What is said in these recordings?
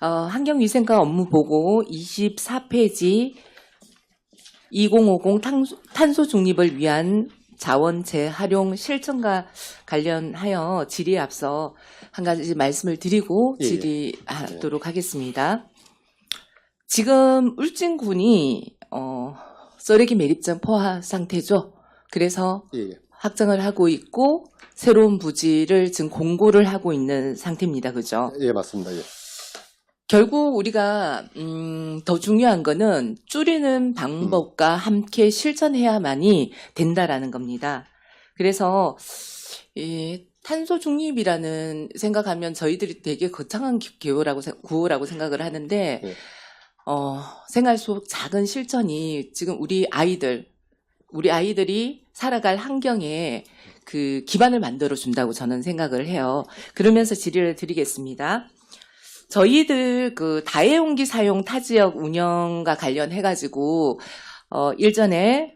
어, 환경위생과 업무 보고 24페이지 2050 탄소, 탄소 중립을 위한 자원 재활용 실천과 관련하여 질의에 앞서 한 가지 말씀을 드리고 예, 예. 질의하도록 하겠습니다. 지금 울진군이 어, 쓰레기 매립장 포화 상태죠. 그래서 예, 예. 확장을 하고 있고 새로운 부지를 지금 공고를 하고 있는 상태입니다. 그죠? 예, 맞습니다. 예. 결국 우리가 음, 더 중요한 거는 줄이는 방법과 함께 실천해야만이 된다라는 겁니다. 그래서 이 탄소 중립이라는 생각하면 저희들이 되게 거창한 기- 기호라고 생- 구호라고 생각을 하는데 네. 어, 생활 속 작은 실천이 지금 우리 아이들 우리 아이들이 살아갈 환경에 그 기반을 만들어 준다고 저는 생각을 해요. 그러면서 질의를 드리겠습니다. 저희들 그 다해용기 사용 타지역 운영과 관련해 가지고 어 일전에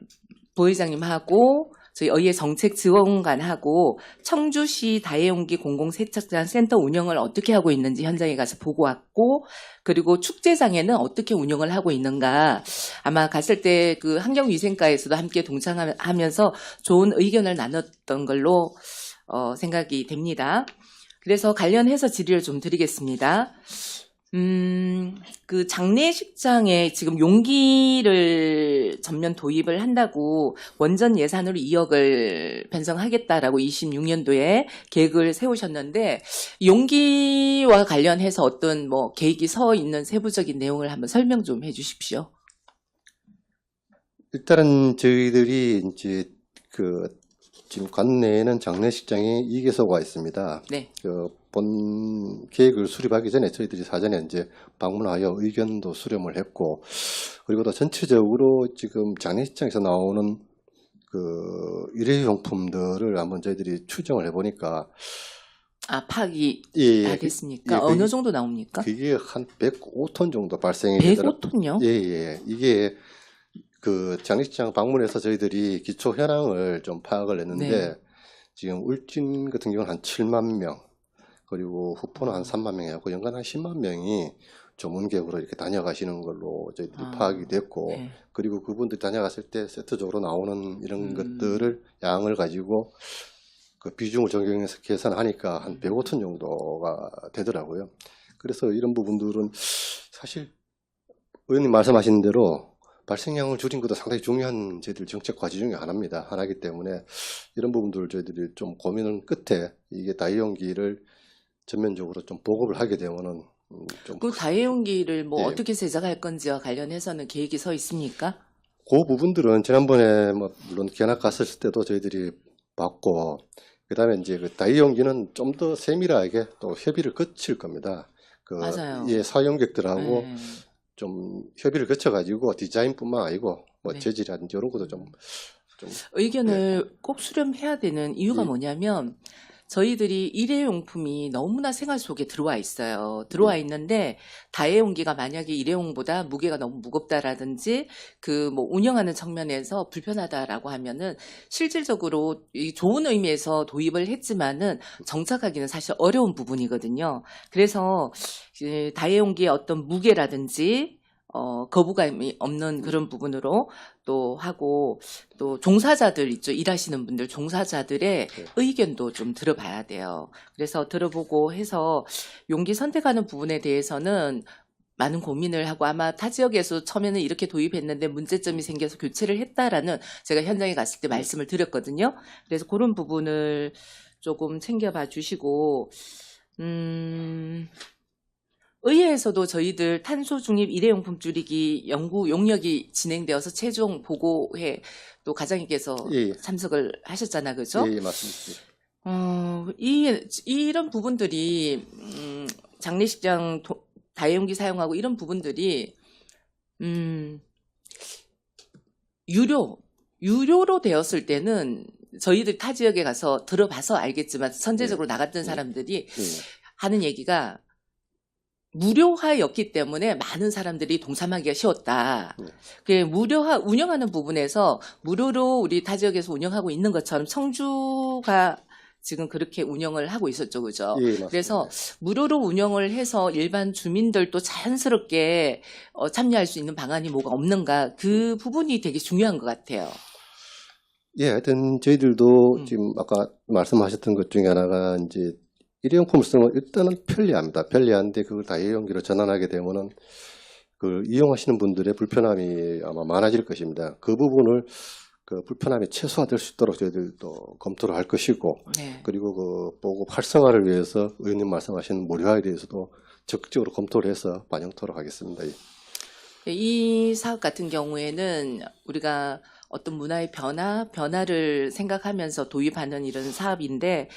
부회장님하고 저희 의회 정책 지원관하고 청주시 다해용기 공공세척장 센터 운영을 어떻게 하고 있는지 현장에 가서 보고 왔고 그리고 축제장에는 어떻게 운영을 하고 있는가 아마 갔을 때 그 환경위생과에서도 함께 동참하면서 좋은 의견을 나눴던 걸로 어, 생각이 됩니다. 그래서 관련해서 질의를 좀 드리겠습니다. 음, 그 장례식장에 지금 용기를 전면 도입을 한다고 원전 예산으로 2억을 편성하겠다라고 26년도에 계획을 세우셨는데 용기와 관련해서 어떤 뭐 계획이 서 있는 세부적인 내용을 한번 설명 좀 해 주십시오. 일단은 저희들이 이제 그 지금 관내에는 장례식장이 2개소가 있습니다. 네. 그 본 계획을 수립하기 전에 저희들이 사전에 이제 방문하여 의견도 수렴을 했고 그리고 또 전체적으로 지금 장례식장에서 나오는 그 일회용품들을 한번 저희들이 추정을 해보니까 아 파악이 예, 다 예, 됐습니까? 예, 그- 어느 정도 나옵니까? 그게 한 105톤 정도 발생이 되더라고요. 105톤요? 예, 예. 이게 그 장례식장 방문해서 저희들이 기초 현황을 좀 파악을 했는데 네. 지금 울진 같은 경우는 한 7만 명 그리고 후포는 한 3만 명이고 연간 한 10만 명이 조문객으로 이렇게 다녀가시는 걸로 저희들이 아, 파악이 됐고 네. 그리고 그분들 다녀갔을 때 세트적으로 나오는 이런 음. 것들을 양을 가지고 그 비중을 적용해서 계산하니까 한 105톤 정도가 되더라고요. 그래서 이런 부분들은 사실 의원님 말씀하신 대로 발생량을 줄인 것도 상당히 중요한 저희들 정책 과제 중에 하나입니다. 하나이기 때문에 이런 부분들을 저희들이 좀 고민을 끝에 이게 다이용기를 전면적으로 좀 보급을 하게 되면은 음, 좀그 다해용기를 뭐 예. 어떻게 제작할 건지와 관련해서는 계획이 서 있습니까? 그 부분들은 지난번에 뭐 물론 견학 갔을 때도 저희들이 봤고 그다음에 이제 그 다이용기는 좀 더 세밀하게 또 협의를 거칠 겁니다. 그 맞아요. 예, 사용객들하고 네. 좀 협의를 거쳐가지고 디자인뿐만 아니고 뭐 네. 재질이라든지 이런 것도 좀, 좀 의견을 꼭 수렴해야 되는 이유가 예. 뭐냐면 저희들이 일회용품이 너무나 생활 속에 들어와 있어요. 들어와 있는데 다해용기가 만약에 일회용보다 무게가 너무 무겁다라든지 그 뭐 운영하는 측면에서 불편하다라고 하면은 실질적으로 이 좋은 의미에서 도입을 했지만은 정착하기는 사실 어려운 부분이거든요. 그래서 그 다해용기의 어떤 무게라든지 어, 거부감이 없는 그런 부분으로 또 하고 또 종사자들 있죠. 일하시는 분들 종사자들의 네. 의견도 좀 들어봐야 돼요. 그래서 들어보고 해서 용기 선택하는 부분에 대해서는 많은 고민을 하고 아마 타 지역에서 처음에는 이렇게 도입했는데 문제점이 생겨서 교체를 했다라는 제가 현장에 갔을 때 말씀을 드렸거든요. 그래서 그런 부분을 조금 챙겨봐 주시고 음 의회에서도 저희들 탄소 중립 일회용품 줄이기 연구 용역이 진행되어서 최종 보고회 또 과장님께서 예, 예. 참석을 하셨잖아, 그죠? 예, 예, 맞습니다. 어, 이, 이런 부분들이, 음, 장례식장 도- 다해용기 사용하고 이런 부분들이, 음, 유료, 유료로 되었을 때는 저희들 타 지역에 가서 들어봐서 알겠지만 선제적으로 나갔던 사람들이 예, 하는 얘기가 무료화였기 때문에 많은 사람들이 동참하기가 쉬웠다. 네. 그 무료화 운영하는 부분에서 무료로 우리 타 지역에서 운영하고 있는 것처럼 청주가 지금 그렇게 운영을 하고 있었죠, 그죠? 예. 그래서 무료로 운영을 해서 일반 주민들도 자연스럽게 어, 참여할 수 있는 방안이 뭐가 없는가 그 부분이 되게 중요한 것 같아요. 예, 하여튼 저희들도 음. 지금 아까 말씀하셨던 것 중에 하나가 이제 일회용품을 쓰면 일단은 편리합니다. 편리한데 그걸 다회용기로 전환하게 되면은 그 이용하시는 분들의 불편함이 아마 많아질 것입니다. 그 부분을 그 불편함이 최소화될 수 있도록 저희들도 검토를 할 것이고 네. 그리고 그 보급 활성화를 위해서 의원님 말씀하신 무료화에 대해서도 적극적으로 검토를 해서 반영토록 하겠습니다. 예. 네, 이 사업 같은 경우에는 우리가 어떤 문화의 변화, 변화를 생각하면서 도입하는 이런 사업인데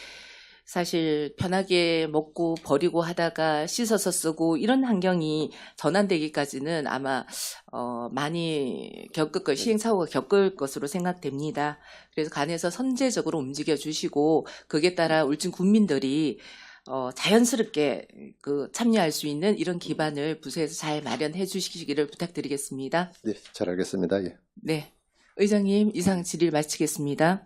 사실 편하게 먹고 버리고 하다가 씻어서 쓰고 이런 환경이 전환되기까지는 아마 어, 많이 겪을 것, 시행착오가 겪을 것으로 생각됩니다. 그래서 간에서 선제적으로 움직여 주시고 그에 따라 울진 국민들이 어, 자연스럽게 그 참여할 수 있는 이런 기반을 부서에서 잘 마련해 주시기를 부탁드리겠습니다. 네, 잘 알겠습니다. 예. 네. 의장님, 이상 질의 마치겠습니다.